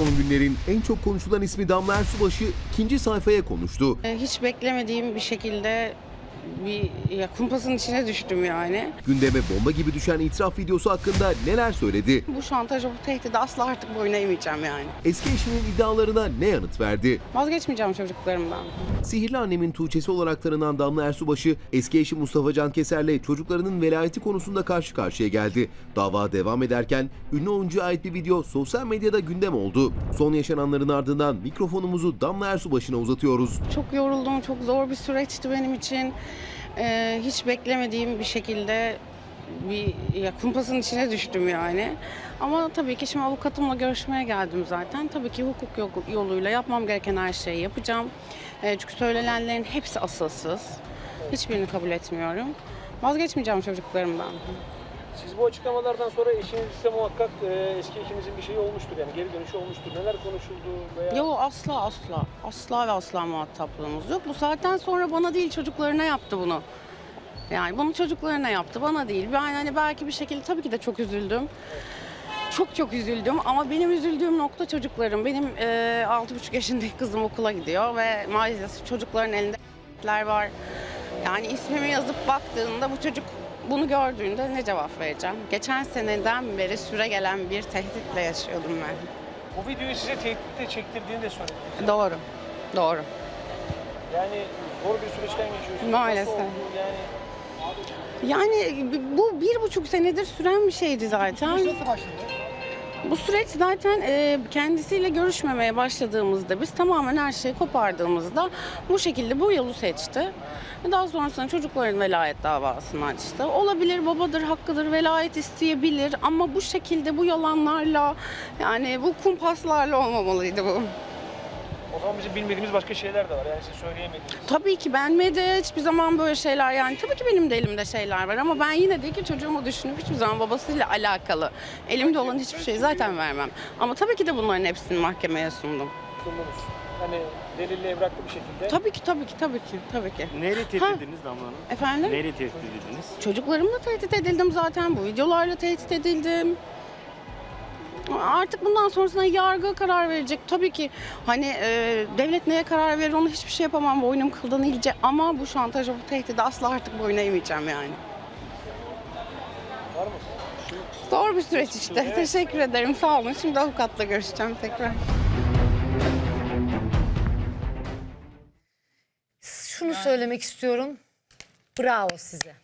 Son günlerin en çok konuşulan ismi Damla Ersubaşı ikinci sayfaya konuştu. E, Hiç beklemediğim bir şekilde bir ya kumpasın içine düştüm yani. Gündeme bomba gibi düşen itiraf videosu hakkında neler söyledi? Bu şantaj, bu tehdidi asla artık boyun eğmeyeceğim yani. Eski eşinin iddialarına ne yanıt verdi? Vazgeçmeyeceğim çocuklarımdan. Sihirli annemin Tuğçesi olarak tanınan Damla Ersubaşı, eski eşi Mustafa Can Keser'le çocuklarının velayeti konusunda karşı karşıya geldi. Dava devam ederken ünlü oyuncuya ait bir video sosyal medyada gündem oldu. Son yaşananların ardından mikrofonumuzu Damla Ersubaşı'na uzatıyoruz. Çok yoruldum, çok zor bir süreçti benim için. E, hiç beklemediğim bir şekilde bir ya kumpasın içine düştüm yani. Ama tabii ki şimdi avukatımla görüşmeye geldim zaten. Tabii ki hukuk yo- yoluyla yapmam gereken her şeyi yapacağım. E, çünkü söylenenlerin hepsi asılsız. Hiçbirini kabul etmiyorum. Vazgeçmeyeceğim çocuklarımdan. Siz bu açıklamalardan sonra eşiniz ise muhakkak e, eski eşinizin bir şeyi olmuştur yani geri dönüşü olmuştur. Neler konuşuldu veya Yok asla asla. Asla ve asla muhataplığımız yok. Bu saatten sonra bana değil çocuklarına yaptı bunu. Yani bunu çocuklarına yaptı bana değil. Ben hani belki bir şekilde tabii ki de çok üzüldüm. Çok çok üzüldüm ama benim üzüldüğüm nokta çocuklarım. Benim e, 6,5 yaşındaki kızım okula gidiyor ve maalesef çocukların elinde var. Yani ismimi yazıp baktığında bu çocuk bunu gördüğünde ne cevap vereceğim? Geçen seneden beri süre gelen bir tehditle yaşıyordum ben. bu videoyu size tehditle çektirdiğini de söylediniz. Doğru. Doğru. Yani zor bir süreçten geçiyorsunuz. Maalesef. Nasıl oldu yani? Yani bu bir buçuk senedir süren bir şeydi zaten. Nasıl başladı? Bu süreç zaten e, kendisiyle görüşmemeye başladığımızda biz tamamen her şeyi kopardığımızda bu şekilde bu yolu seçti. Daha sonrasında çocukların velayet davasını açtı. Olabilir babadır, hakkıdır, velayet isteyebilir ama bu şekilde bu yalanlarla yani bu kumpaslarla olmamalıydı bu. O zaman bizim bilmediğimiz başka şeyler de var yani siz söyleyemediğiniz. Tabii ki ben de hiçbir zaman böyle şeyler yani tabii ki benim de elimde şeyler var ama ben yine de iki çocuğumu düşünüp hiçbir zaman babasıyla alakalı elimde olan hiçbir şeyi zaten vermem. Ama tabii ki de bunların hepsini mahkemeye sundum. Sundunuz. Hani delilli evraklı bir şekilde. Tabii ki tabii ki tabii ki tabii ki. Neyle tehdit Ha. edildiniz Damla Hanım? Efendim? Neyle tehdit edildiniz? Çocuklarımla tehdit edildim zaten. Bu videolarla tehdit edildim. Artık bundan sonrasında yargı karar verecek. Tabii ki hani e, devlet neye karar verir onu hiçbir şey yapamam. Boynum kıldan iyice ama bu şantaj, bu tehdidi asla artık boyun eğmeyeceğim yani. Var mı? Zor bir süreç işte. Teşekkür ederim. Sağ olun. Şimdi avukatla görüşeceğim tekrar. Söylemek istiyorum. Bravo size.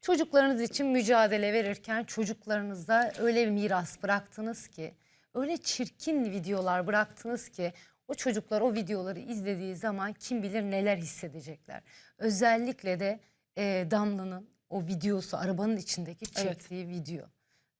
Çocuklarınız için mücadele verirken çocuklarınızda öyle bir miras bıraktınız ki, öyle çirkin videolar bıraktınız ki o çocuklar o videoları izlediği zaman kim bilir neler hissedecekler. Özellikle de e, Damla'nın o videosu, arabanın içindeki çektiği video.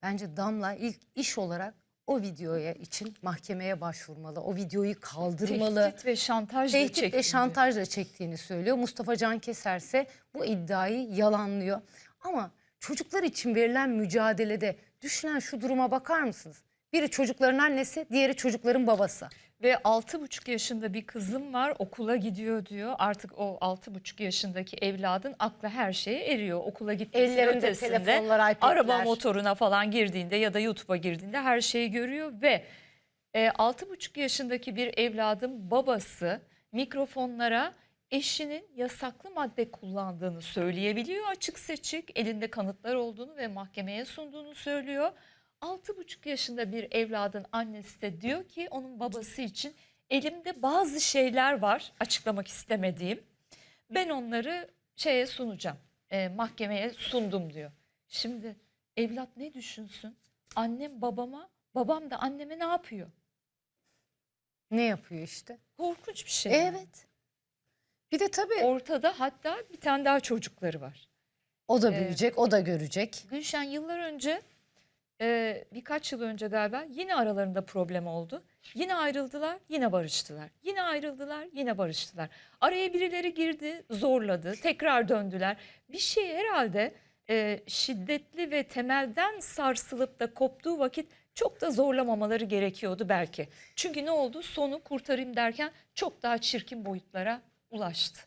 Bence Damla ilk iş olarak o videoya için mahkemeye başvurmalı. O videoyu kaldırmalı. Tehdit ve şantajla Tehdit ve çekildi. şantajla çektiğini söylüyor. Mustafa Can Keser ise bu iddiayı yalanlıyor. Ama çocuklar için verilen mücadelede düşünen şu duruma bakar mısınız? Biri çocukların annesi, diğeri çocukların babası. Ve 6,5 yaşında bir kızım var okula gidiyor diyor. Artık o 6,5 yaşındaki evladın aklı her şeye eriyor. Okula gitmesi Ellerinde ötesinde telefonlar, iPad'ler. araba motoruna falan girdiğinde ya da YouTube'a girdiğinde her şeyi görüyor. Ve e, 6,5 yaşındaki bir evladın babası mikrofonlara eşinin yasaklı madde kullandığını söyleyebiliyor açık seçik. Elinde kanıtlar olduğunu ve mahkemeye sunduğunu söylüyor. 6,5 yaşında bir evladın annesi de diyor ki onun babası için elimde bazı şeyler var açıklamak istemediğim. Ben onları şeye sunacağım. e, mahkemeye sundum diyor. Şimdi evlat ne düşünsün? Annem babama, babam da anneme ne yapıyor? Ne yapıyor işte? Korkunç bir şey. Evet. Bir de tabii Ortada hatta bir tane daha çocukları var. o da büyüyecek, o da görecek. Gülşen yıllar önce e, birkaç yıl önce galiba yine aralarında problem oldu. Yine ayrıldılar, yine barıştılar. Yine ayrıldılar, yine barıştılar. Araya birileri girdi, zorladı, tekrar döndüler. Bir şey herhalde e, şiddetli ve temelden sarsılıp da koptuğu vakit çok da zorlamamaları gerekiyordu belki. Çünkü ne oldu? Sonu kurtarayım derken çok daha çirkin boyutlara ulaştı.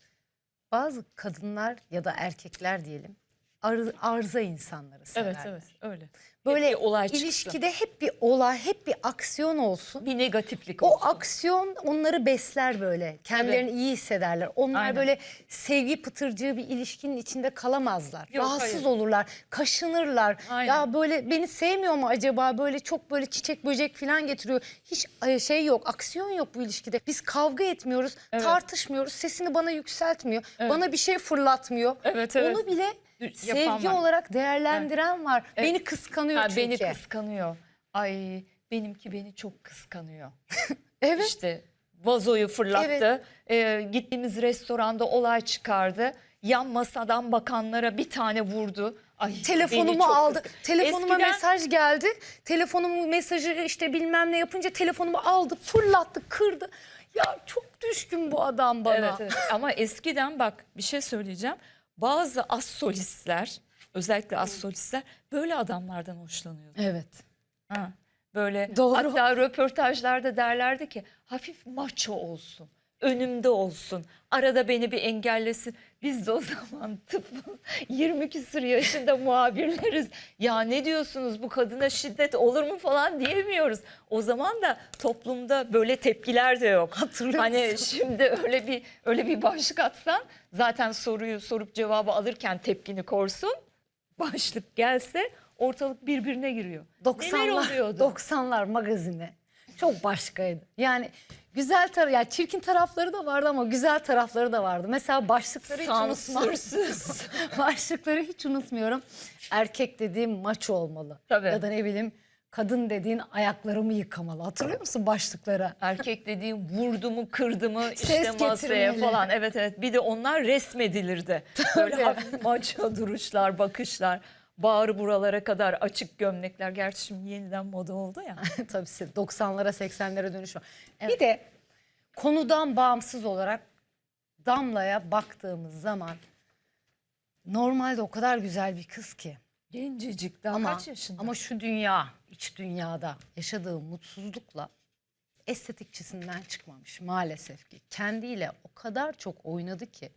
Bazı kadınlar ya da erkekler diyelim ar- arıza insanları severler. Evet, evet öyle. böyle bir olay çıksın. ilişkide hep bir olay, hep bir aksiyon olsun. Bir negatiflik O olsun. aksiyon onları besler böyle. Kendilerini iyi hissederler. Onlar Aynen. böyle sevgi pıtırcığı bir ilişkinin içinde kalamazlar. Yok, Rahatsız hayır. olurlar, kaşınırlar. Aynen. Ya böyle beni sevmiyor mu acaba? Böyle çok böyle çiçek böcek falan getiriyor. Hiç şey yok, aksiyon yok bu ilişkide. Biz kavga etmiyoruz, Evet. tartışmıyoruz. Sesini bana yükseltmiyor. Evet. Bana bir şey fırlatmıyor. Evet, evet. Onu bile Yapan sevgi var. olarak değerlendiren var. Evet. Beni kıskanıyor Ha, çünkü. beni kıskanıyor. Ay benimki beni çok kıskanıyor. Evet. İşte vazoyu fırlattı. Ee, gittiğimiz restoranda olay çıkardı. Yan masadan bakanlara bir tane vurdu. Ay, Telefonumu aldı. kıskan- Telefonuma Eskiden- mesaj geldi. Telefonumu mesajı işte bilmem ne yapınca telefonumu aldı, fırlattı, kırdı. Ya çok düşkün bu adam bana. Evet, evet. Ama eskiden bak bir şey söyleyeceğim. Bazı az solistler özellikle az solistler böyle adamlardan hoşlanıyordu. Evet. Ha, böyle Doğru. hatta röportajlarda derlerdi ki hafif maço olsun. Önümde olsun. Arada beni bir engellesin. Biz de o zaman tıp 20 küsur yaşında muhabirleriz. Ya ne diyorsunuz bu kadına şiddet olur mu falan diyemiyoruz. O zaman da toplumda böyle tepkiler de yok. Hatırlıyor Hani şimdi öyle bir öyle bir başlık atsan zaten soruyu sorup cevabı alırken tepkini korsun. Başlık gelse ortalık birbirine giriyor. Neler 90'lar, oluyordu? 90'lar magazini çok başkaydı. Yani güzel tarafı, yani çirkin tarafları da vardı ama güzel tarafları da vardı. Mesela başlıkları hiç unutmam. Sansürsüz. Başlıkları hiç unutmuyorum. Erkek dediğim maço olmalı. Tabii. Ya da ne bileyim kadın dediğin ayaklarımı yıkamalı. Hatırlıyor musun başlıklara? Erkek dediğim vurdu mu kırdı mı Ses işte masaya getirmeli. falan. Evet evet bir de onlar resmedilirdi. Böyle hafif maço duruşlar, bakışlar. Bağrı buralara kadar açık gömlekler. Gerçi şimdi yeniden moda oldu ya. Tabii 90'lara 80'lere dönüş var. Bir de konudan bağımsız olarak Damla'ya baktığımız zaman normalde o kadar güzel bir kız ki. Gencecik daha Ama, kaç yaşında? ama şu dünya, iç dünyada yaşadığı mutsuzlukla estetikçisinden çıkmamış maalesef ki. Kendiyle o kadar çok oynadı ki.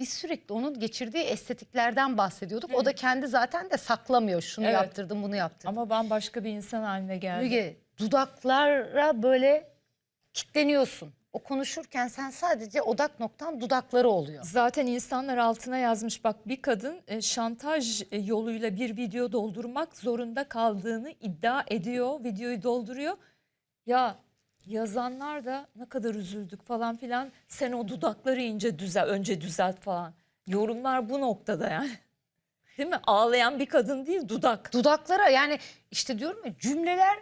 Biz sürekli onun geçirdiği estetiklerden bahsediyorduk. O da kendi zaten de saklamıyor. Şunu Evet. yaptırdım, bunu yaptırdım. Ama bambaşka bir insan haline geldi. Müge dudaklara böyle kitleniyorsun. O konuşurken sen sadece odak noktan dudakları oluyor. Zaten insanlar altına yazmış bak bir kadın e, şantaj e, yoluyla bir video doldurmak zorunda kaldığını iddia ediyor. Videoyu dolduruyor. Ya yazanlar da ne kadar üzüldük falan filan. Sen o dudakları ince düzel, önce düzelt falan. Yorumlar bu noktada yani. Değil mi? Ağlayan bir kadın değil dudak. Dudaklara yani işte diyorum ya cümleler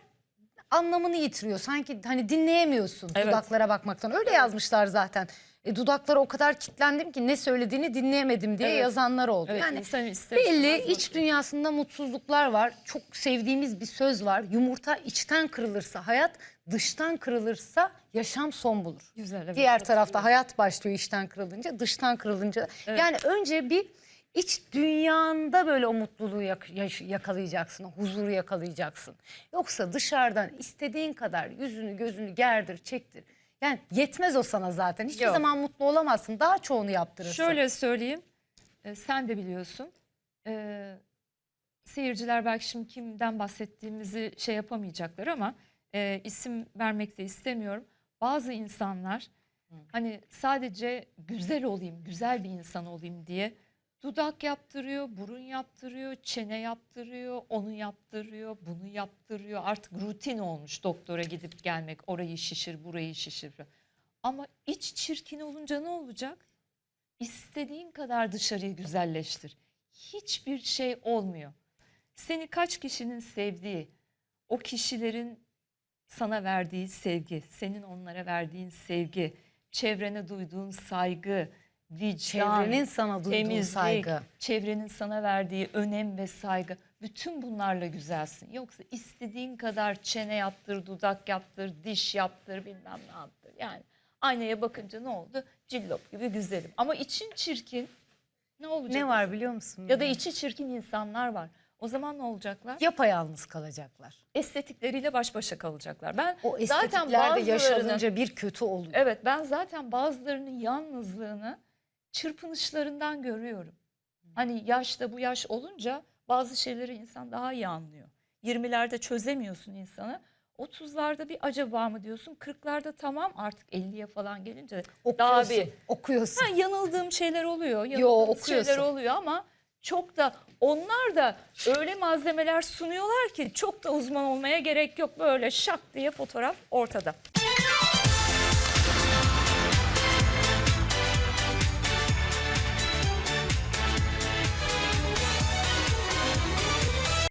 anlamını yitiriyor. Sanki hani dinleyemiyorsun Evet. dudaklara bakmaktan. Öyle yazmışlar zaten. E, dudaklara o kadar kitlendim ki ne söylediğini dinleyemedim diye Evet. yazanlar oldu. Evet, yani insan ister belli istemez iç dünyasında mutsuzluklar var. Çok sevdiğimiz bir söz var. Yumurta içten kırılırsa hayat, dıştan kırılırsa yaşam son bulur. Güzel, evet, Diğer tarafta hayat başlıyor içten kırılınca, dıştan kırılınca. Yani önce bir iç dünyanda böyle o mutluluğu yak- yaş- yakalayacaksın, o huzuru yakalayacaksın. Yoksa dışarıdan istediğin kadar yüzünü gözünü gerdir, çektir. Yani yetmez o sana zaten. Hiçbir Yok. zaman mutlu olamazsın. Daha çoğunu yaptırırsın. Şöyle söyleyeyim. e, sen de biliyorsun. E, seyirciler belki şimdi kimden bahsettiğimizi şey yapamayacaklar ama e, isim vermek de istemiyorum. Bazı insanlar hani sadece güzel olayım, güzel bir insan olayım diye dudak yaptırıyor, burun yaptırıyor, çene yaptırıyor, onu yaptırıyor, bunu yaptırıyor. Artık rutin olmuş doktora gidip gelmek. Orayı şişir, burayı şişir. Ama iç çirkin olunca ne olacak? İstediğin kadar dışarıyı güzelleştir. Hiçbir şey olmuyor. Seni kaç kişinin sevdiği, o kişilerin sana verdiği sevgi, senin onlara verdiğin sevgi, çevrene duyduğun saygı, vicdan, Çevrenin sana duyduğu temizlik, saygı. çevrenin sana verdiği önem ve saygı. Bütün bunlarla güzelsin. Yoksa istediğin kadar çene yaptır, dudak yaptır, diş yaptır, bilmem ne yaptır. Yani aynaya bakınca ne oldu? Cillop gibi güzelim. Ama için çirkin ne olacak? Ne var biliyor musun? Ya da içi çirkin insanlar var. O zaman ne olacaklar? yapayalnız kalacaklar. Estetikleriyle baş başa kalacaklar. Ben O zaten bazılarının yaşanınca bir kötü oluyor. Evet ben zaten bazılarının yalnızlığını çırpınışlarından görüyorum. Hani yaşta bu yaş olunca bazı şeyleri insan daha iyi anlıyor. 20'lerde çözemiyorsun insanı. 30'larda bir acaba mı diyorsun? 40'larda tamam artık 50'ye falan gelince daha Okuyorsun, bir okuyorsun. Ha, yanıldığım şeyler oluyor. Yo, Yanıldığım okuyorsun. şeyler oluyor ama çok da onlar da öyle malzemeler sunuyorlar ki çok da uzman olmaya gerek yok. Böyle şak diye fotoğraf ortada.